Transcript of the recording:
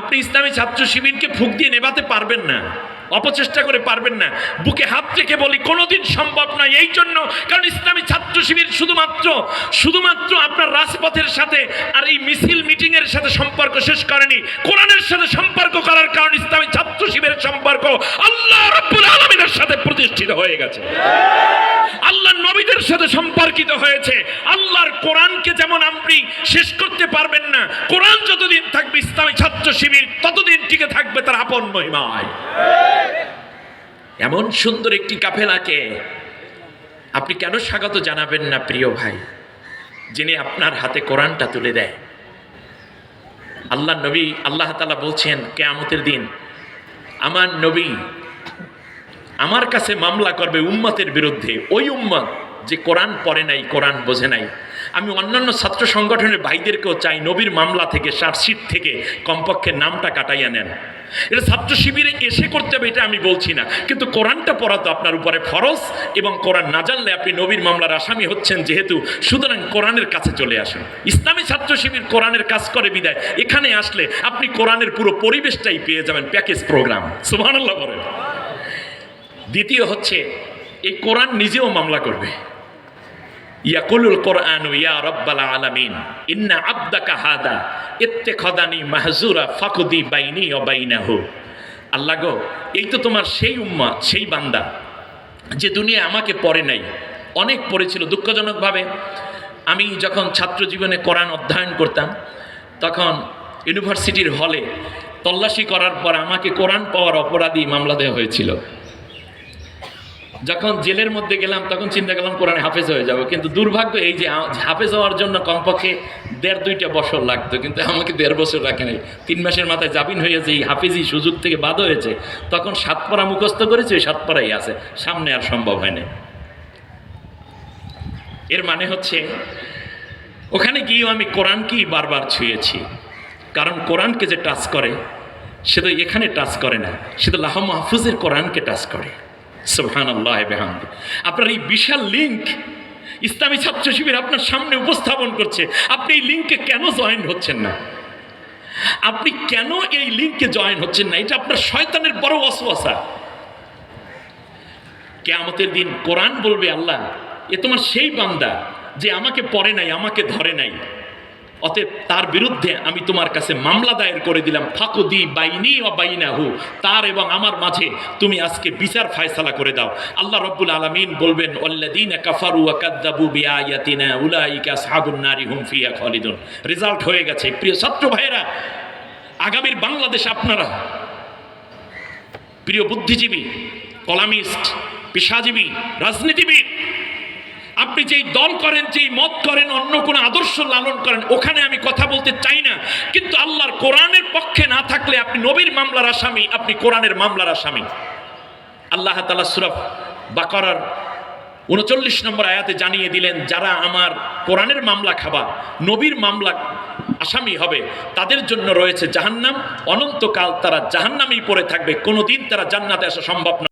আপনি ইসলামী ছাত্র শিবিরকে ফুক দিয়ে নেভাতে পারবেন না, অপচেষ্টা করে পারবেন না। বুকে হাত রেখে বলি, কোনোদিন সম্ভব নয় এই জন্য, কারণ ইসলামী ছাত্র শিবির শুধুমাত্র শুধুমাত্র আপনার রাজপথের সাথে আর এই মিছিল মিটিং এর সাথে সম্পর্ক শেষ করেনি। কোরআনের সাথে সম্পর্ক করার কারণ ইসলামী ছাত্র শিবিরের সম্পর্ক আল্লাহ রব্বুল আলমিনের সাথে প্রতিষ্ঠিত হয়ে গেছে। নবীদের সাথে সম্পর্কিত হয়েছে। আল্লাহর কোরআনকে যেমন আপনি শেষ করতে পারবেন না, কোরআন যতদিন থাকবে, ইসলামী ছাত্র শিবির ততদিন টিকে থাকবে তার আপন মহিমায়। এমন সুন্দর একটি কাফেলাকে আপনি কেন স্বাগত জানাবেন না, প্রিয় ভাই? যিনি আপনার হাতে কোরআনটা তুলে দেয়। আল্লাহ নবী, আল্লাহ তালা বলছেন, কেয়ামতের দিন আমার নবী আমার কাছে মামলা করবে উম্মতের বিরুদ্ধে। ওই উম্মত যে কোরআন পড়ে নাই, কোরআন বোঝে নাই। আমি অন্যান্য ছাত্র সংগঠনের ভাইদেরকেও চাই নবীর মামলা থেকে, চার্জশিট থেকে কমপক্ষে নামটা কাটাইয়া নেন। এটা ছাত্র শিবিরে এসে করতে হবে, এটা আমি বলছি না। কিন্তু কোরআনটা পড়া তো আপনার উপরে ফরজ এবং কোরআন না জানলে আপনি নবীর মামলার আসামি হচ্ছেন যেহেতু। সুতরাং কোরআনের কাছে চলে আসুন। ইসলামী ছাত্র শিবির কোরআনের কাজ করে বিদায়। এখানে আসলে আপনি কোরআনের পুরো পরিবেশটাই পেয়ে যাবেন, প্যাকেজ প্রোগ্রাম। সুবহানাল্লাহ বলেন। দ্বিতীয় হচ্ছে, এই কোরআন নিজেও মামলা করবে। ইয়াকুলুল কোরআন, ইয়া রব্বাল আলামিন, ইন্না আব্দাকা হাদা, ইত্তেখদানি মাহজুরা ফাকুদি বাইনি ও বাইনাহু। আল্লাহ গো, এই তো তোমার সেই উম্মা সেই বান্দা, যে দুনিয়া আমাকে পড়ে নাই, অনেক পড়েছিল দুঃখজনকভাবে। আমি যখন ছাত্র জীবনে কোরআন অধ্যয়ন করতাম, তখন ইউনিভার্সিটির হলে তল্লাশি করার পর আমাকে কোরআন পাওয়ার অপরাধী মামলা দেওয়া হয়েছিল। যখন জেলের মধ্যে গেলাম, তখন চিন্তা করলাম, কোরআনে হাফেজ হয়ে যাব। কিন্তু দুর্ভাগ্য এই যে হাফেজ হওয়ার জন্য কমপক্ষে দেড় দুইটা বছর লাগতো, কিন্তু আমাকে দেড় বছর রাখে নাই। তিন মাসের মাথায় জামিন হয়েছে এই হাফেজি সুযোগ থেকে বাদ হয়েছে, তখন সাতপাড়া মুখস্থ করেছে, ওই সাতপাড়াই আছে। সামনে আর সম্ভব হয় না এর মানে হচ্ছে, ওখানে গিয়েও আমি কোরআনকেই বারবার ছুঁয়েছি। কারণ কোরআনকে যে টাচ করে, সে তো এখানে টাচ করে না, সে তো লাহ মাহফুজের কোরআনকে টাচ করে। সুবহান আল্লাহ বেহামদ। আপনার এই বিশাল লিঙ্ক ইসলামী ছাত্র শিবির আপনার সামনে উপস্থাপন করছে। আপনি এই লিঙ্কে কেন জয়েন হচ্ছেন না? আপনি কেন এই লিঙ্কে জয়েন হচ্ছেন না? এটা আপনার শয়তানের বড় অসুয়াশা কেয়ামতের দিন কোরআন বলবে, আল্লাহ, এ তোমার সেই বান্দা যে আমাকে পড়ে নাই, আমাকে ধরে নাই। অতএব তার বিরুদ্ধে আমি তোমার কাছে মামলা দায়ের করে দিলাম, ফাকুদি বাইনি ও বাইনাহু। তার এবং আমার মাঝে তুমি আজকে বিচার ফায়সালা করে দাও। আল্লাহ রব্বুল আলামিন বলবেন, ওয়াল্লাযীনা কাফারু কাযযাবু বিআয়াতিনা উলাইকা আসহাবুন নারি হুম ফিহা খালিদুন। রেজাল্ট হয়ে গেছে। প্রিয় ছাত্র ভাইয়েরা, আগামীর বাংলাদেশ আপনারা, প্রিয় বুদ্ধিজীবী, কলামিস্ট, পেশাজীবী, রাজনীতিবিদ আপনি যেই দল করেন, যেই মত করেন, অন্য কোনো আদর্শ লালন করেন, ওখানে আমি কথা বলতে চাই না। কিন্তু আল্লাহর কোরআনের পক্ষে না থাকলে আপনি নবীর মামলার আসামি, আপনি কোরআনের মামলার আসামি। আল্লাহ তালা সুরফ বাকরার উনচল্লিশ নম্বর আয়াতে জানিয়ে দিলেন, যারা আমার কোরআনের মামলা খাবা, নবীর মামলা আসামি হবে, তাদের জন্য রয়েছে জাহান্নাম। অনন্তকাল তারা জাহান্নামেই পড়ে থাকবে, কোনোদিন তারা জান্নাতে আসা সম্ভব